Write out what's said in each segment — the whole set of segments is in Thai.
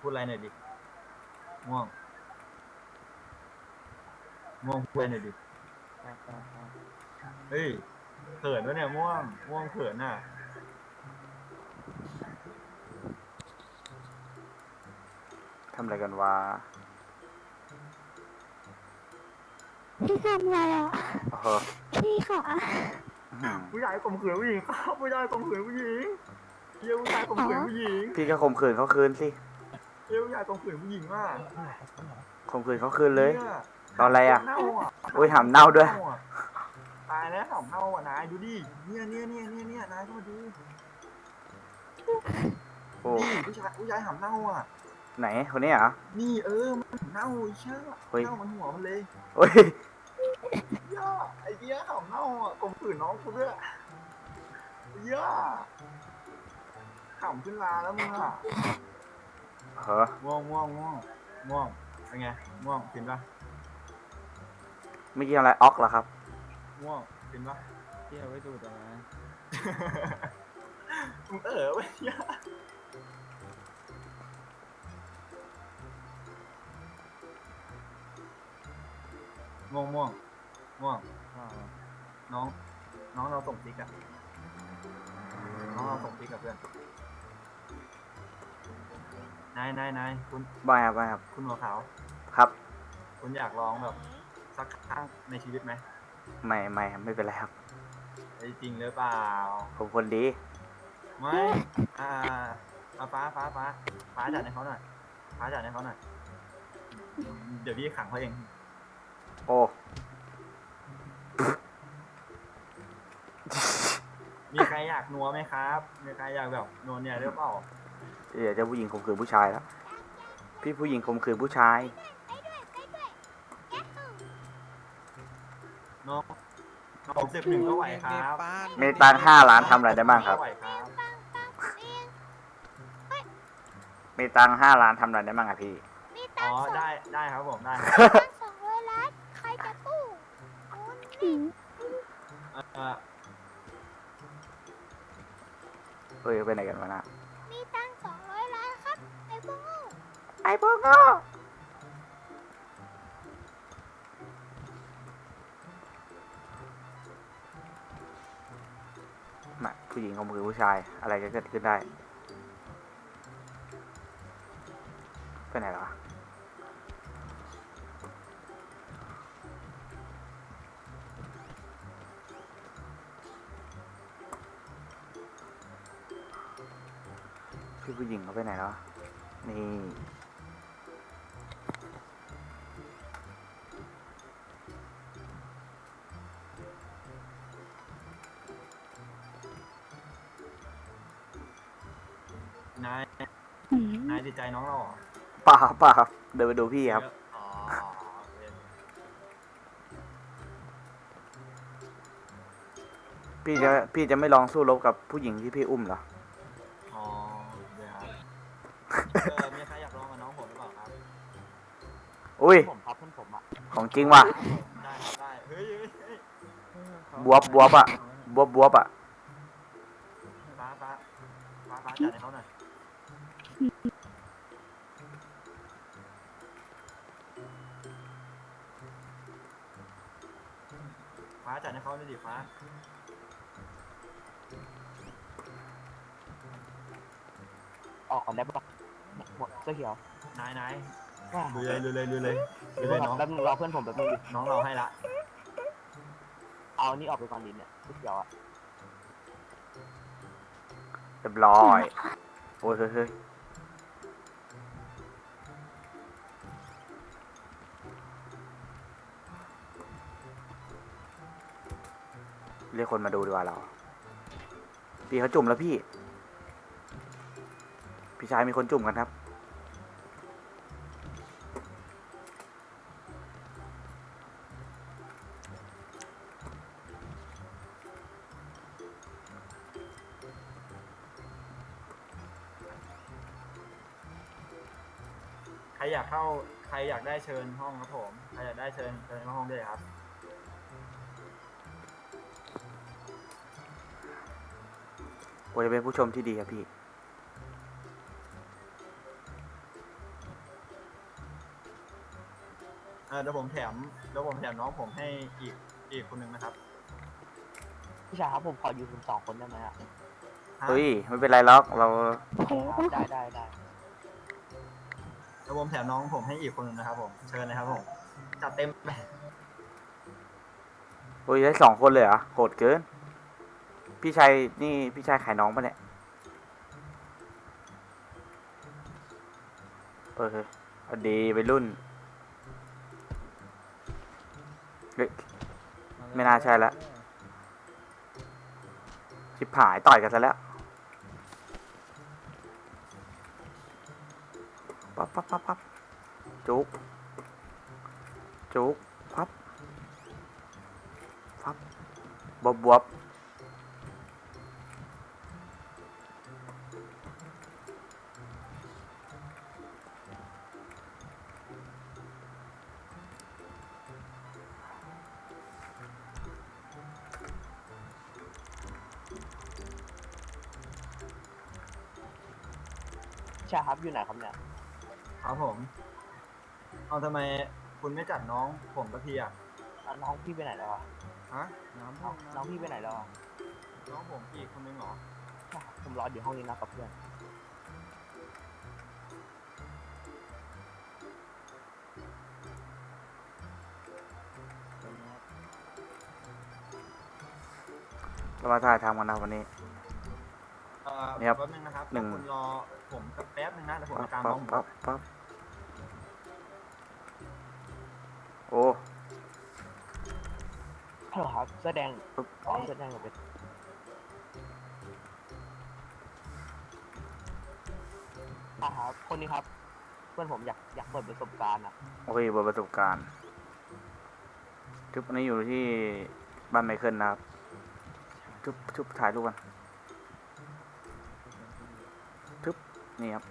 พูดอะไรหน่อยดิม่วงม่วงพูดอะไรหน่อยดิเฮ้ยเขินวะเนี่ยม่วงม่วงเขินอะทำอะไรกันวะพี่ทำอะไรอะโอ้โหพี่ค่ะอื้อหือผู้ชายข่มขืนผู้หญิงครับผู้ชายข่มขืนผู้หญิงเยี่ยผู้ชายข่มขืนผู้หญิงพี่ก็ข่มขืนเขาคืนสิ เยี่ยผู้ชายข่มขืนผู้หญิงอะข่มขืนเขาคืนเลย นี่ตอนอะไรอะ เน่าอะอุ้ยหำเน่าด้วยเน่อะตายแล้วหำเน่าอะนายดูดิ เนี่ยเนี่ยเนี่ยเนี่ยเนี่ยนายก็มาดูโอ้นี่ผู้ชายผู้ชายหำเน่าอะ ไหนคนนี้เหรอ นี่เออ มันหำเน่าไอ้เชื่อเฮ้ย เน่ามันหัวมันเลยโอ้ยย่าไอ้เหี้ยหำเน่าอะข่มขืนน้องกูด้วยย่าขำขึ้นลาแล้วมึงอะ เฮ้อม่วงม่วงม่วงม่วงเป็นไงม่วงกินปะเมื่อกี้อะไรออกเหรอครับม่วงกินปะที่เอาไว้ดูดเอานะมึงเออไปย่าม่วงม่วงม่วงว่าน้อง น้องเราส่งติ๊กอะน้องเราส่งติ๊กกับเพื่อน นายนายนายคุณบ้าครับบ้าครับคุณหัวขาว ครับคุณอยากลองแบบสักครั้งในชีวิตไหมไม่ไม่ครับไม่เป็นไรครับเฮ้ยจริงหรือเปล่า ผมคนดี ไม่อ่าเอาฟ้าฟ้าฟ้าฟ้าจัดให้เขาหน่อยฟ้าจัดให้เขาหน่อยเดี๋ยวพี่ขังเขาเองโอ้มีใครอยากนัวไหมครับมีใครอยากแบบนัวเนี่ยหรือเปล่า เดี๋ยวจะผู้หญิงข่มขืนผู้ชายแล้ว พี่ผู้หญิงข่มขืนผู้ชาย น้องน้องสิบหนึ่งก็ไหวครับมีตังค์ห้าล้านทำอะไรได้บ้างครับก็ไหวครับมีตังค์ห้าล้านทำอะไรได้บ้างอะพี่ มีอ๋ตัองค์สองได้ ได้ครับผม ได้ครับตังค์สองร้อยล้าน ใครจะตู้นู้นนี่เอ่อเฮ้ยไปไหนกันวะน่ะ อ้พวกโง่มาผู้หญิงข่มขืนผู้ชาย อะไรก็เกิดขึ้นได้ไปไหนแล้ววะพี่ผู้หญิงเขาไปไหนแล้ววะนี่ นายหืมนายติดใจน้องเราเหรอป่าป่าครับ เดินไปดูพี่ครับ อ๋อโอเคพี่จะพี่จะไม่ลองสู้รบกับผู้หญิงที่พี่อุ้มเหรอ อ๋อเดี๋ยวครับเออมีใครอยากลองกับน้องผมหรือเปล่าครับ อุ้ย ผมครับเพื่อนผมอะของจริงว่ะ ได้ครับได้ เฮ้ยเฮ้ยเฮ้ยบวบบวบอะ บวบบวบอะฟ้าฟ้าฟ้าฟ้าจัดให้เขาหน่อย ฟ้าจัดให้เขาหน่อยดิฟ้า ออกก่อนได้ปะหมดเสื้อเขียวนายนายว่าลุยเลยลุยเลยลุยเลยลุยเลยน้อง แป๊บนึงรอเพื่อนผมแป๊บนึงดิน้องเราให้ละ เอานี่ออกไปก่อนดิเนี่ยเสื้อเขียวอะเรียบร้อย โอ้ยเฮ้ยเฮ้ย เรียกคนมาดูดีกว่าเรา พี่เขาจุ่มแล้วพี่ พี่ชายมีคนจุ่มกันครับ ใครอยากเข้า ใครอยากได้เชิญห้องครับผม ใครอยากได้เชิญเชิญเข้าห้องด้เลยครับ ผมจะเป็นผู้ชมที่ดีครับพี่ เออดี๋ยวผมแถมเดี๋ยวผมแถมน้องผมให้อีกอีกคนหนึ่งนะครับพี่ชายครับผมขออยู่คุณสองคนได้ไหมอะฮะเฮ้ยไม่เป็นไรล็อกเราได้ได้ได้เดี๋ยวผมแถมน้องผมให้อีกคนหนึ่งนะครับ ผมเชิญนะครับผมจัดเต็มไปเฮ้ยได้สองคนเลยอะอโหดเกิน พี่ชายนี่พี่ชายขายน้องปะเนี่ยเออเอาดีไปรุ่นเฮ้ยไม่น่าใช่ละชิบหายต่อยกันซะแล้วปั๊บปั๊บปั๊บปั๊บจุกจุกปั๊บปั๊บบวบบวบ พี่ชายครับอยู่ไหนครับเนี่ยครับผม เอาทำไมคุณไม่จัดน้องผมสักทีอะอะน้องพี่ไปไหนแล้วอะฮะน้องน้องพี่ไปไหนแล้วอะน้องผมอีกคนนึงเหรอใช่ครับผมรออยู่ห้องนี้นะกับเพื่อนเรามาถ่ายทำกันนะวันนี้ เอ่อเนี่ยครับแป๊บนึงนะครับหนึ่ง คุณรอ ผมสักแป๊บนึงนะเดี๋ยวผมปั๊ไปบตามปั๊น้บองผมปั๊บปั๊บโอ้ฮัลโหลครับเสื้อแดงปึ๊บอ๋อเสื้อแดงกับเป็นอะครับคนนี้ครับ เพื่อนผมอยากอยากเปิดประสบการณ์อะโอเคบทประสบการณ์ทุบอันนี้อยู่ที่บ้านไมเคิลนะครับทุบทุบถ่ายรูปกัน นี่ครับ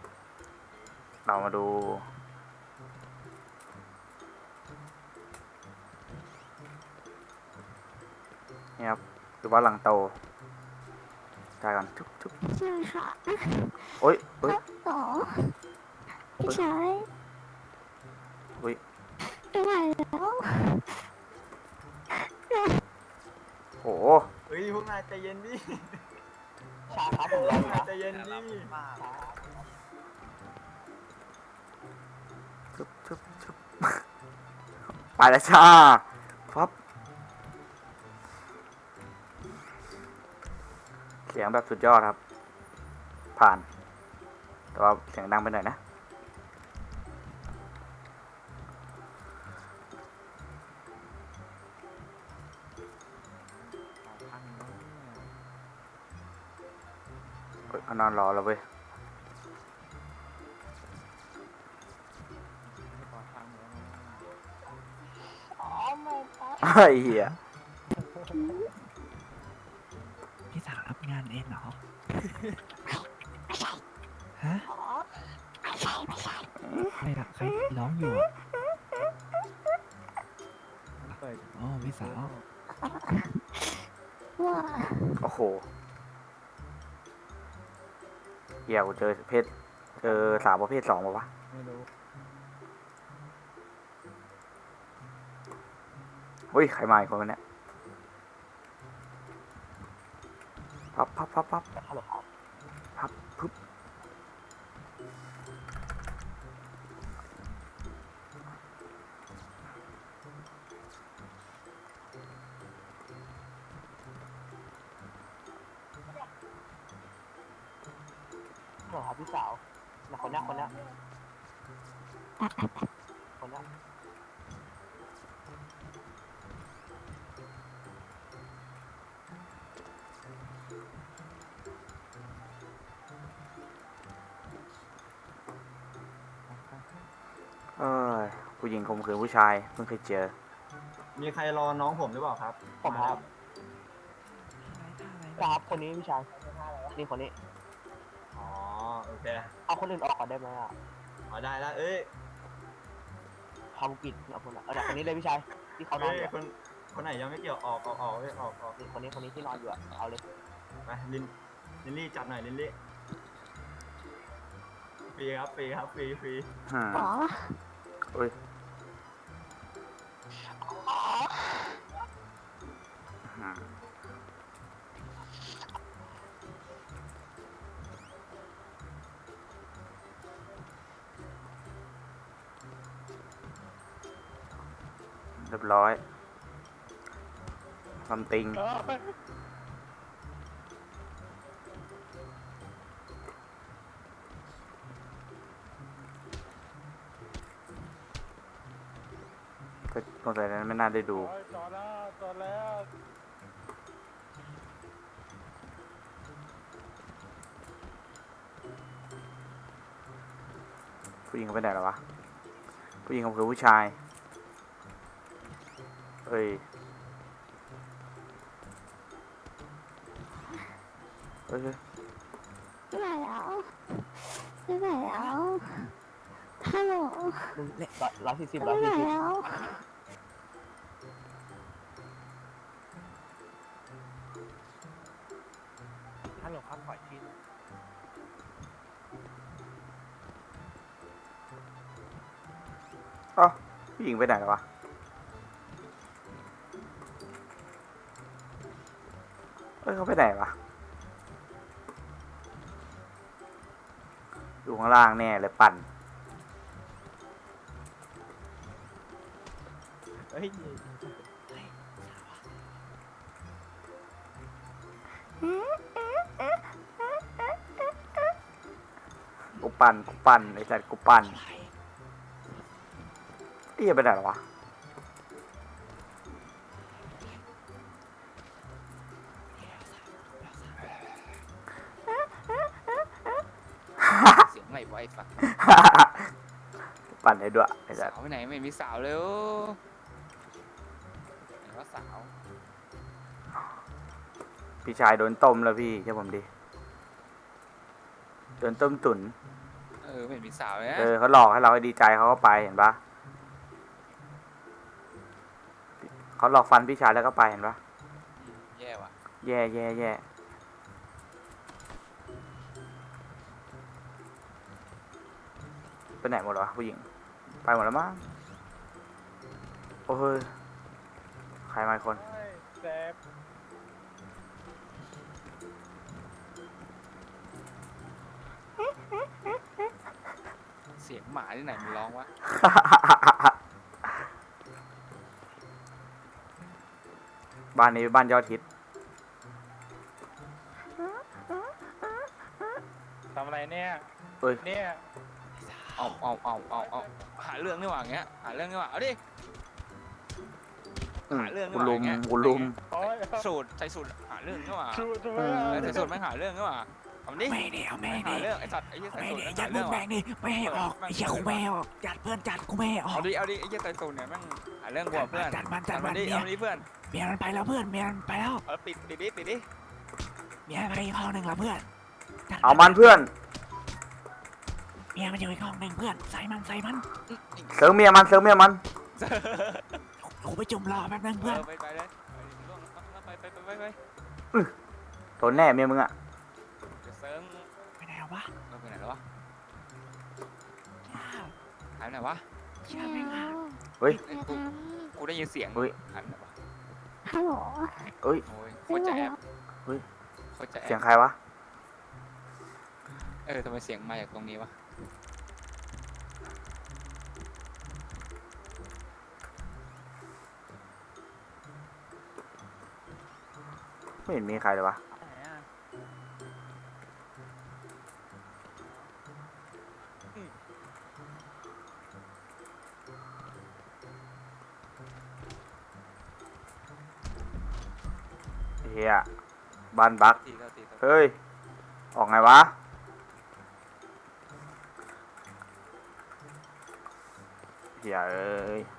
เรามาดู นี่ครับคือว่าหลังโตถ่ายกันทุบทุบใช่ค่ะโอ้ยโอ้ยต่อพี่ชายโอ้ยไปไหนแล้วโหเฮ้ยพวกนายใจเย็นดิ ชาครับผมรออยู่นายนะใจเย็นดิ ชุบชุบชุบไปแล้วจ้าฟับเสียงแบบสุดยอดครับ ผ่าน แต่ว่าเสียงดังไปหน่อยนะเฮ้ยเอานอนรอแล้วเว้ย ไม่ครับไอ้เหี้ยพี่สาวรับงานเองเหรอฮะอ๋อไม่ใช่ไม่ใช่ใครละใครร้องอยู่อะอ๋อพี่สาวว่าโอ้โหเหี้ยกูเจอเพศเจอสาวประเภทสองปะวะ ไม่รู้ เฮ้ยใครมาอีกคนเนี่ยพับพับพับพับฮัลโหลครับพับพึบฮัลโหลครับพี่สาวนะคนนี้คนนี้คนนี้ ผู้ชายเพิ่งเคยเจอ มีใครรอน้องผมหรือเปล่าครับผมครับ ครับคนนี้พี่ชายนี่คนนี้ อ๋อโอเคเอาคนอื่นออกก่อนได้ไหมอะอ๋อได้แล้วเอ้ยทำกิจเอาคนละเอาแต่คนนี้เลยพี่ชายที่เขานอนเอ้อยยู่อะคนคนไหนยังไม่เกี่ยวออกออกออกเอ้ยออกออกนี่คนนี้คนนี้ที่นอนอยู่อะเอาเลยไปลินลินลี่จัดหน่อยลินลี่ฟรีครับฟรีครับฟรีฟรีหืมอ๋อเอ้ย เรียบร้อยซัมติงก็สงสัยนั้นไม่น่าได้ดู จอด เขาไปไหนแล้ววะ ผู้หญิงเขาคือผู้ชาย เอ้ยเฮ้ยเฮ้ยไม่ไหวแล้วไม่ไหวแล้วฮัลโหลหนึ่งร้อยสี่สิบร้ไม่อยไหวสี่สิบแล้วฮัลโหลครับขออีกที ผู้หญิงไปไหนแล้ววะเอ้ยเขาไปไหนวะอยู่ข้างล่างแน่เลยปั่นเฮ้ยกูปั่นกูปั่นไอ้สัตว์กูปั่น เอี้ยไปไหนแล้ววะเสียงไหลไวฝักปั่นได้ด้วยไอ้สัสาตว์วไปไหนไม่มีสาวเลยโอ้ไหนว่าสาวพี่ชายโดนต้มแล้วพี่ใช่ผมดิโดนต้มตุ๋นเออไม่มีสาวเลยนะเออเขาหลอกให้เราให้ดีใจเขาก็ไปเห็นปะ เขาหลอกฟันพี่ชายแล้วก็ไปเห็นปะมแย่ว่ะแย่แย่แย่ไปไหนหมดวะผู้หญิง ไปหมดแล้วมั้งโอ้ยใครมาอีกคนแซ่บเสียงหมาที่ไหนมันร้องวะ บ้านนี้บ้านยอดฮิตทำอะไรเนี่ย เอ้ยเนี่ย เอาเอาเอาเอาเอาหาเรื่องนี่หว่าอย่างเงี้ย หาเรื่องนี่หว่า เอาดิ อืมหาเรื่องกูลุมดีกว่าอย่างเงี้ย กูลุม โอ้ยสูตรใส่สูตรหาเรื่องนี่หว่าชูทำไมเออเอออะ ใส่สูตรไม่งหาเรื่องนี่หว่า เอาดิไม่ได้เอาไม่ไม่งได้หาเรื่องไอ้สัตว์ไอ้เหี้ยใส่ไม่สูตรได้แม่งยัหาดเรื่มึองงแบว่ะงนี่ไม่ให้ออกเปิดไอ้เหี้ยกูไม่ให้ออกจัดเพื่อนจัดกูไม่ให้ออเอากดิเอาดิไอ้เหี้ยใส่สูตรเนี่ยแม่งหาเรื่องกว่าเพื่อนจัดมันจัดเอามัมานดิเมียเอามาดิเพื่อนเมียมันไปแล้วเพื่อนเมียมันไปแล้วเอาปิดปิดดิปิดดิเมียไปอีกห้องหนึ่งแล้วเพื่อนจัดเอามันเพื่อนเมียมันอยู่อีกห้องหนึ่งเพื่อนใส่มันใส่มันเซิร์ฟเมียมันเซิร์ฟเมียมันกูไปจุ่มรอแป๊บนึงเอเพื่อนอไปไปเลยไปไปไปไปไป โดนแน่เมียมึงอะ หายไปไหนวะเชื่อแม่งอะเฮ้ย อย่าทกูได้ยินเสียงเฮ้ย หายไปไหนวะำฮัลโหลเอ้ย โอ้ยโคตรจะแอบเฮ้ย โคตรจะแอเสียงบใครวะ เออทำไมเสียงมาจากตรงนี้วะไม่เห็นมีใครเลยวะ บ้านบักทีก็ทีก็เฮ้ย ออกไงวะเฮียเอ้ยลงที